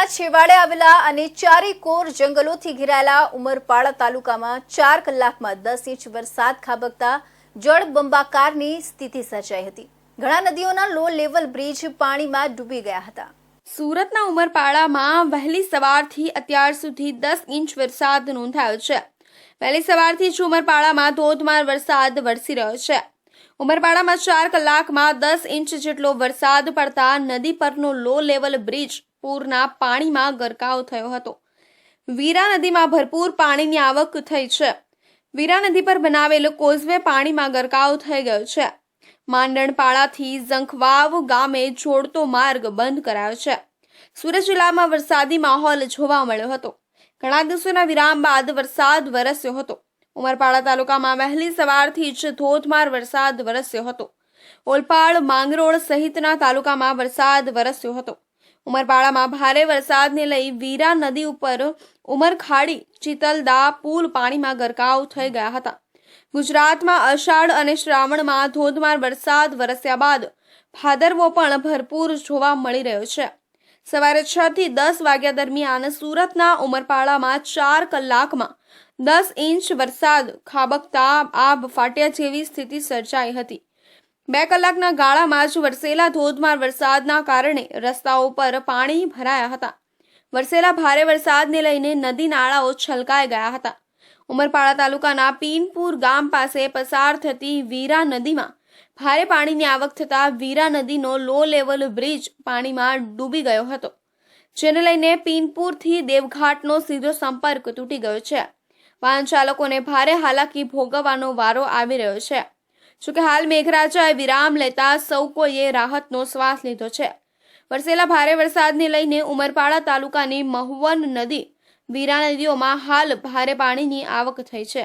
જંગલોના છેવાડે આવેલા અને ચારે કોર જંગલોથી ઘેરાયેલા ઉમરપાડા તાલુકામાં ચાર કલાકમાં દસ ઇંચ વરસાદ ખાબકતા જળબંબાકારની સ્થિતિ સર્જાઈ હતી. ઘણા નદીઓના લો લેવલ બ્રિજ પાણીમાં ડૂબી ગયા હતા. સુરતના ઉમરપાડામાં વહેલી સવારથી અત્યાર સુધી દસ ઇંચ વરસાદ નોંધાયો છે. વહેલી સવારથી જ ઉમરપાડામાં ધોધમાર વરસાદ વરસી રહ્યો છે. ઉમરપાડામાં ચાર કલાકમાં દસ ઇંચ જેટલો વરસાદ પડતા નદી પરનો લો લેવલ બ્રિજ પૂરના પાણીમાં ગરકાવ થયો હતો. વીરા નદીમાં ભરપૂર પાણીની આવક થઈ છે. વીરા નદી પર બનાવેલો કોઝવે પાણીમાં ગરકાવ થઈ ગયો છે. માંડણપાળાથી ઝંખવાવ ગામે જોડતો માર્ગ બંધ કરાયો છે. સુરત જિલ્લામાં વરસાદી માહોલ જોવા મળ્યો હતો. ઘણા દિવસોના વિરામ બાદ વરસાદ વરસ્યો હતો. ઉમરપાડા તાલુકામાં વહેલી સવારથી જ ધોધમાર વરસાદ વરસ્યો હતો. ઓલપાડ, માંગરોળ સહિતના તાલુકામાં વરસાદ વરસ્યો હતો. ઉમરપાડામાં ભારે વરસાદને લઈ વીરા નદી ઉપર ઉમરખાડી, ચિતલદા પુલ પાણીમાં ગરકાવ થઈ ગયા હતા. ગુજરાતમાં અષાઢ અને શ્રાવણમાં ધોધમાર વરસાદ વરસ્યા બાદ ભાદરવો પણ ભરપૂર જોવા મળી રહ્યો છે. સવારે છ થી દસ વાગ્યા દરમિયાન સુરતના ઉમરપાડામાં ચાર કલાકમાં દસ ઇંચ વરસાદ, ખાબકતા આબ ફાટ્યા જેવી સ્થિતિ સર્જાઈ હતી. બે કલાકના ગાળામાં જ વરસેલા ધોધમાર વરસાદના કારણે રસ્તાઓ પર પાણી ભરાયા હતા. વરસેલા ભારે વરસાદને લઈને નદી નાળાઓ છલકાઈ ગયા હતા. ઉમરપાડા તાલુકાના પીનપુર ગામ પાસે પસાર થતી વીરા નદીમાં ભારે પાણીની આવક થતાં વીરા નદીનો લો લેવલ બ્રિજ પાણીમાં ડૂબી ગયો હતો. જેને લઈને પીનપુરથી દેવઘાટનો સીધો સંપર્ક તૂટી ગયો છે. વાહન ચાલકોને ભારે હાલાકી ભોગવવાનો વારો આવી રહ્યો છે. જોકે હાલ મેઘરાજાએ વિરામ લેતા સૌ કોઈએ રાહતનો શ્વાસ લીધો છે. વરસેલા ભારે વરસાદને લઈને ઉમરપાડા તાલુકાની મહુવન નદી વીરા નદીઓમાં હાલ ભારે પાણીની આવક થઈ છે.